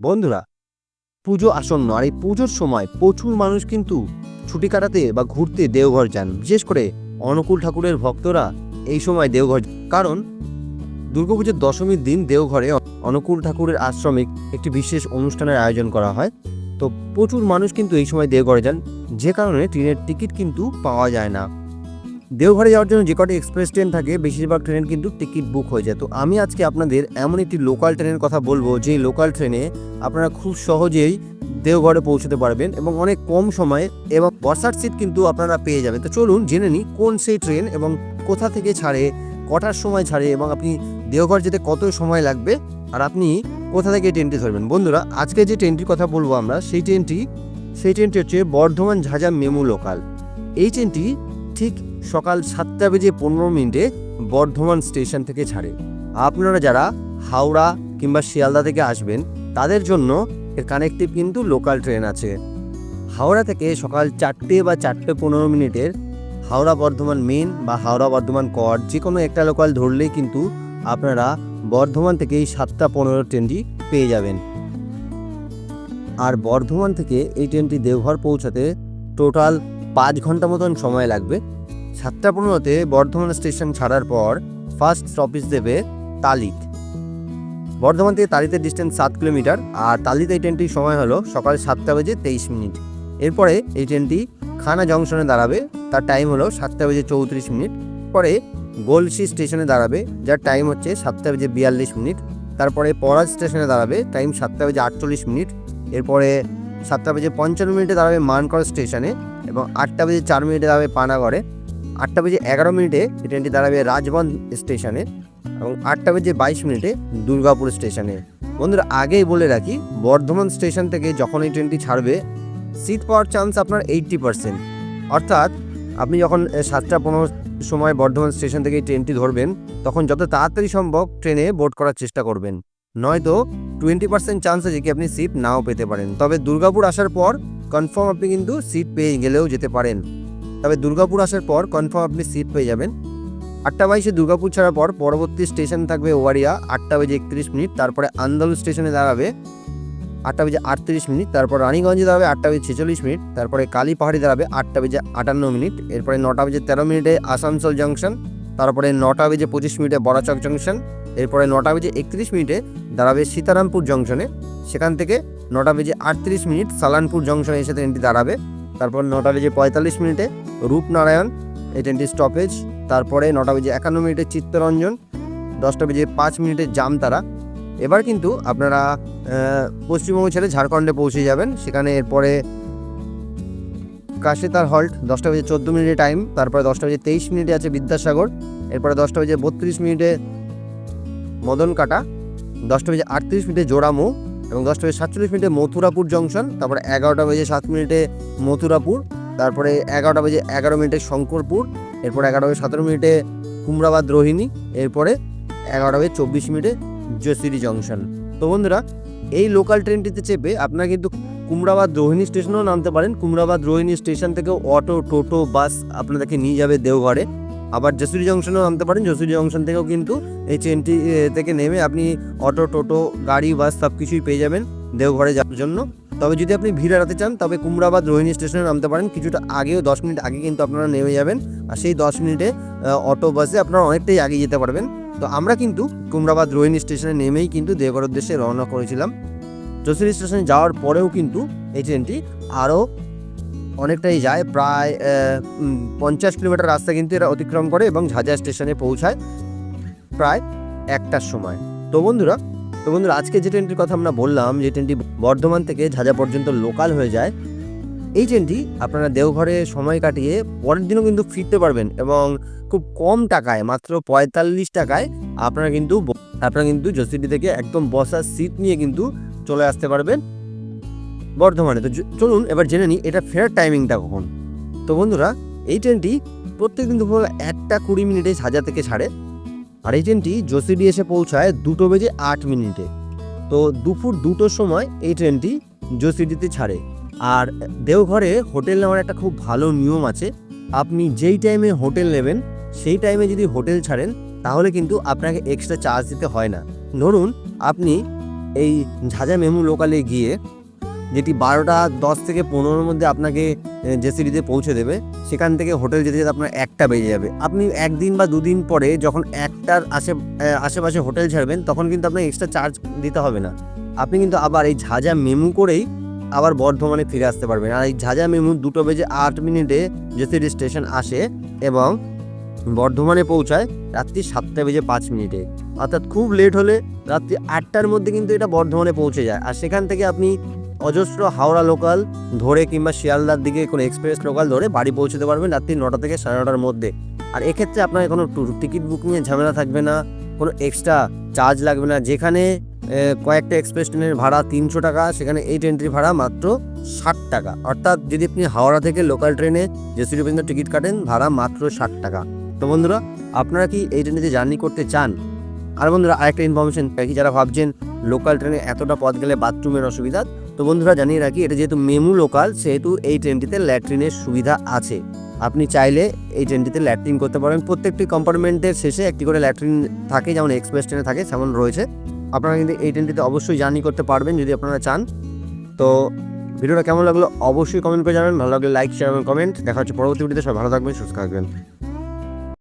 বন্ধুরা, পুজো আসন্ন আর এই পুজোর সময় প্রচুর মানুষ কিন্তু ছুটি কাটাতে বা ঘুরতে দেওঘর যান। বিশেষ করে অনুকূল ঠাকুরের ভক্তরা এই সময় দেওঘর। কারণ দুর্গাপুজোর দশমীর দিন দেওঘরে অনুকূল ঠাকুরের আশ্রমে একটি বিশেষ অনুষ্ঠানের আয়োজন করা হয়। তো প্রচুর মানুষ কিন্তু এই সময় দেওঘরে যান। যে কারণে ট্রেনের টিকিট কিন্তু পাওয়া যায় না। দেওঘরে যাওয়ার জন্য যে কটি এক্সপ্রেস ট্রেন থাকে, বেশিরভাগ ট্রেনের কিন্তু টিকিট বুক হয়ে যায়। তো আমি আজকে আপনাদের এমন একটি লোকাল ট্রেনের কথা বলব যে লোকাল ট্রেনে আপনারা খুব সহজেই দেওঘরে পৌঁছতে পারবেন এবং অনেক কম সময়ে এবং বসার সিট কিন্তু আপনারা পেয়ে যাবেন। তো চলুন জেনে নিই কোন সেই ট্রেন এবং কোথা থেকে ছাড়ে, কটার সময় ছাড়ে এবং আপনি দেওঘর যেতে কত সময় লাগবে আর আপনি কোথা থেকে ট্রেনটি ধরবেন। বন্ধুরা, আজকে যে ট্রেনটির কথা বলব আমরা, সেই ট্রেনটি সেই ট্রেনটি হচ্ছে বর্ধমান ঝাঁঝা মেমু লোকাল। এই ট্রেনটি ঠিক সকাল সাতটা বেজে পনেরো মিনিটে বর্ধমান স্টেশন থেকে ছাড়ে। আপনারা যারা হাওড়া কিংবা শিয়ালদা থেকে আসবেন, তাদের জন্য এর কানেক্টিভ কিন্তু লোকাল ট্রেন আছে। হাওড়া থেকে সকাল চারটে বা চারটে পনেরো মিনিটের হাওড়া বর্ধমান মেন বা হাওড়া বর্ধমান কর যে কোনো একটা লোকাল ধরলেই কিন্তু আপনারা বর্ধমান থেকে এই সাতটা পনেরো ট্রেনটি পেয়ে যাবেন। আর বর্ধমান থেকে এই ট্রেনটি দেওঘর পৌঁছাতে টোটাল পাঁচ ঘণ্টা মতন সময় লাগবে। সাতটা পনেরোতে বর্ধমান স্টেশন ছাড়ার পর ফার্স্ট স্টপেজ দেবে তালিত। বর্ধমান থেকে তালিতের ডিস্টেন্স সাত কিলোমিটার, আর তালিতে এই ট্রেনটির সময় হলো সকাল সাতটা বেজে তেইশ মিনিট। এরপরে এই ট্রেনটি খানা জংশনে দাঁড়াবে, তার টাইম হলো সাতটা বেজে চৌত্রিশ মিনিট। পরে গোলসি স্টেশনে দাঁড়াবে, যার টাইম হচ্ছে সাতটা বেজে বিয়াল্লিশ মিনিট। তারপরে পরাজ স্টেশনে দাঁড়াবে টাইম সাতটা বেজে আটচল্লিশ মিনিট। এরপরে সাতটা বেজে পঞ্চান্ন মিনিটে দাঁড়াবে মানকর স্টেশনে এবং আটটা বেজে চার মিনিটে দাঁড়াবে পানাগড়ে। আটটা বেজে এগারো মিনিটে ট্রেনটি দাঁড়াবে রাজবন স্টেশনে এবং আটটা বেজে বাইশ মিনিটে দুর্গাপুর স্টেশনে। বন্ধুরা, আগেই বলে রাখি, বর্ধমান স্টেশন থেকে যখন এই ট্রেনটি ছাড়বে সিট পাওয়ার চান্স আপনার এইট্টি পার্সেন্ট অর্থাৎ, আপনি যখন সাতটা পনেরো সময় বর্ধমান স্টেশন থেকে ট্রেনটি ধরবেন, তখন যত তাড়াতাড়ি সম্ভব ট্রেনে বোর্ড করার চেষ্টা করবেন। নয়তো টোয়েন্টি পার্সেন্ট চান্স আছে কি আপনি সিট নাও পেতে পারেন। তবে দুর্গাপুর আসার পর কনফার্ম আপনি কিন্তু সিট পেয়ে গেলেও যেতে পারেন। তবে দুর্গাপুর আসার পর কনফার্ম আপনি সিট পেয়ে যাবেন। আটটা বাইশে দুর্গাপুর ছাড়ার পর পরবর্তী স্টেশন থাকবে ওয়ারিয়া, আটটা বেজে একত্রিশ মিনিট, তারপরে আন্দোলন স্টেশনে দাঁড়াবে আটটা বেজে আটত্রিশ মিনিট, তারপর রানীগঞ্জে দাঁড়াবে আটটা বেজে ছেচল্লিশ মিনিট, তারপরে কালী কালীপাহাড়ি দাঁড়াবে আটটা বেজে আটান্ন মিনিট, এরপরে নটা বেজে তেরো মিনিটে আসানসোল জংশন তারপরে নটা বেজে পঁচিশ মিনিটে বড়াচক জংশন এরপরে নটা বেজে একত্রিশ মিনিটে দাঁড়াবে সীতারামপুর জংশনে সেখান থেকে নটা বেজে আটত্রিশ মিনিট সালানপুর জংশনে এসে ট্রেনটি দাঁড়াবে। তারপর নটা বেজে পঁয়তাল্লিশ মিনিটে রূপনারায়ণ এই ট্রেনটির স্টপেজ, তারপরে নটা বেজে একান্ন মিনিটে চিত্তরঞ্জন, দশটা বেজে পাঁচ মিনিটে জামতারা। এবার কিন্তু আপনারা পশ্চিমবঙ্গ ছেড়ে ঝাড়খণ্ডে পৌঁছে যাবেন। সেখানে এরপরে কাশিতার হল্ট, দশটা বেজে চোদ্দ মিনিটে টাইম, তারপরে দশটা বেজে তেইশ মিনিটে আছে বিদ্যাসাগর, এরপরে দশটা বেজে বত্রিশ মিনিটে মদন কাটা দশটা বেজে আটত্রিশ মিনিটে জোড়ামু এবং দশটা বেজে সাতচল্লিশ মিনিটে মথুরাপুর জংশন, তারপরে এগারোটা বেজে সাত মিনিটে মথুরাপুর, তারপরে এগারোটা বেজে এগারো মিনিটে শঙ্করপুর, এরপর এগারোটা বেজে সতেরো মিনিটে কুমড়াবাদ রোহিণী, এরপরে এগারোটা বেজে চব্বিশ মিনিটে জসিরি জংশন। তো বন্ধুরা, এই লোকাল ট্রেনটিতে চেপে আপনারা কিন্তু কুমড়াবাদ রোহিণী স্টেশনেও নামতে পারেন। কুমড়াবাদ রোহিণী স্টেশন থেকেও অটো টোটো বাস আপনাদেরকে নিয়ে যাবে দেওঘরে। আবার জসুরি জংশনেও নামতে পারেন। জসুরি জংশন থেকেও কিন্তু এই ট্রেনটি থেকে নেমে আপনি অটো, টোটো, গাড়ি, বাস সব কিছুই পেয়ে যাবেন দেওঘরে যাওয়ার জন্য। তবে যদি আপনি ভিড় এড়াতে চান, তবে কুমড়াবাদ রোহিণী স্টেশনে নামতে পারেন। কিছুটা আগেও, দশ মিনিট আগে কিন্তু আপনারা নেমে যাবেন। আর সেই দশ মিনিটে অটো, বাসে আপনারা অনেকটাই আগে যেতে পারবেন। তো আমরা কিন্তু কুমড়াবাদ রোহিণী স্টেশনে নেমেই কিন্তু দেওঘর উদ্দেশ্যে রওনা করেছিলাম। জসিরি স্টেশনে যাওয়ার পরেও কিন্তু এই ট্রেনটি আরও অনেকটাই যায়, প্রায় পঞ্চাশ কিলোমিটার রাস্তা কিন্তু এরা অতিক্রম করে এবং ঝাঁঝা স্টেশনে পৌঁছায় প্রায় একটার সময়। তো বন্ধুরা তো বন্ধুরা, আজকে যে ট্রেনটির কথা আমরা বললাম, যে ট্রেনটি বর্ধমান থেকে ঝাঁঝা পর্যন্ত লোকাল হয়ে যায়, এই ট্রেনটি আপনারা দেওঘরে সময় কাটিয়ে পরের দিনও কিন্তু ফিরতে পারবেন এবং খুব কম টাকায়, মাত্র পঁয়তাল্লিশ টাকায় আপনারা কিন্তু আপনারা কিন্তু জসিডি থেকে একদম বসার সিট নিয়ে কিন্তু চলে আসতে পারবেন। বর্ধমানে। তো চলুন এবার জেনে নিই এটা ফেরার টাইমিংটা কখন। তো বন্ধুরা, এই ট্রেনটি প্রত্যেক দিন দুপুর একটা কুড়ি মিনিটে সাজা থেকে ছাড়ে। আর এই ট্রেনটি জসিডি এসে পৌঁছায় দুটো বেজে আট মিনিটে। তো দুপুর দুটোর সময় এই ট্রেনটি জসিডিতে ছাড়ে। আর দেওঘরে হোটেল নেওয়ার একটা খুব ভালো নিয়ম আছে। আপনি যেই টাইমে হোটেল নেবেন, সেই টাইমে যদি হোটেল ছাড়েন, তাহলে কিন্তু আপনাকে এক্সট্রা চার্জ দিতে হয় না। ধরুন, আপনি এই ঝাঁঝা মেমু লোকালে গিয়ে যেটি বারোটা দশ থেকে পনেরোর মধ্যে আপনাকে জেসিডিতে পৌঁছে দেবে। সেখান থেকে হোটেল যেতে যেতে আপনার একটা বেজে যাবে। আপনি একদিন বা দুদিন পরে যখন একটার আশে আশেপাশে হোটেল ছাড়বেন, তখন কিন্তু আপনাকে এক্সট্রা চার্জ দিতে হবে না। আপনি কিন্তু আবার এই ঝাঁঝা মেমু করেই আবার বর্ধমানে ফিরে আসতে পারবেন। আর এই ঝাঁঝা মেমু দুটো বেজে আট মিনিটে জেসিডি স্টেশন আসে এবং বর্ধমানে পৌঁছায় রাত্রি সাতটা বেজে পাঁচ মিনিটে। অর্থাৎ খুব লেট হলে রাত্রি আটটার মধ্যে কিন্তু এটা বর্ধমানে পৌঁছে যায়। আর সেখান থেকে আপনি অজস্র হাওড়া লোকাল ধরে কিংবা শিয়ালদার দিকে কোনো এক্সপ্রেস লোকাল ধরে বাড়ি পৌঁছতে পারবেন রাত্রি নটা থেকে সাড়ে নটার মধ্যে। আর এক্ষেত্রে আপনার কোনো টিকিট বুকিংয়ের ঝামেলা থাকবে না, কোনো এক্সট্রা চার্জ লাগবে না। যেখানে কয়েকটা এক্সপ্রেস ট্রেনের ভাড়া তিনশো টাকা, সেখানে এই ট্রেনটির ভাড়া মাত্র ষাট টাকা। অর্থাৎ যদি আপনি হাওড়া থেকে লোকাল ট্রেনে জেসি রবীন্দ্র টিকিট কাটেন, ভাড়া মাত্র ষাট টাকা। তো বন্ধুরা, আপনারা কি এই ট্রেনেতে জার্নি করতে চান? আর বন্ধুরা, আরেকটা ইনফরমেশন রাখি যারা ভাবছেন লোকাল ট্রেনে এতটা পথ গেলে বাথরুমের অসুবিধা। তো বন্ধুরা, জানিয়ে রাখি, এটা যেহেতু মেমু লোকাল সেহেতু এই ট্রেনটিতে ল্যাট্রিনের সুবিধা আছে। আপনি চাইলে এই ট্রেনটিতে ল্যাট্রিন করতে পারেন। প্রত্যেকটি কম্পার্টমেন্টের শেষে একটি করে ল্যাট্রিন থাকে, যেমন এক্সপ্রেস ট্রেনে থাকে তেমন রয়েছে। আপনারা কিন্তু এই ট্রেনটিতে অবশ্যই জার্নি করতে পারবেন, যদি আপনারা চান। তো ভিডিওটা কেমন লাগল? অবশ্যই কমেন্ট করে জানাবেন। ভালো লাগলে লাইক শেয়ার এবং কমেন্ট দেখা হচ্ছে পরবর্তী ভিডিওতে সবাই ভালো থাকবেন, সুস্থ থাকবেন।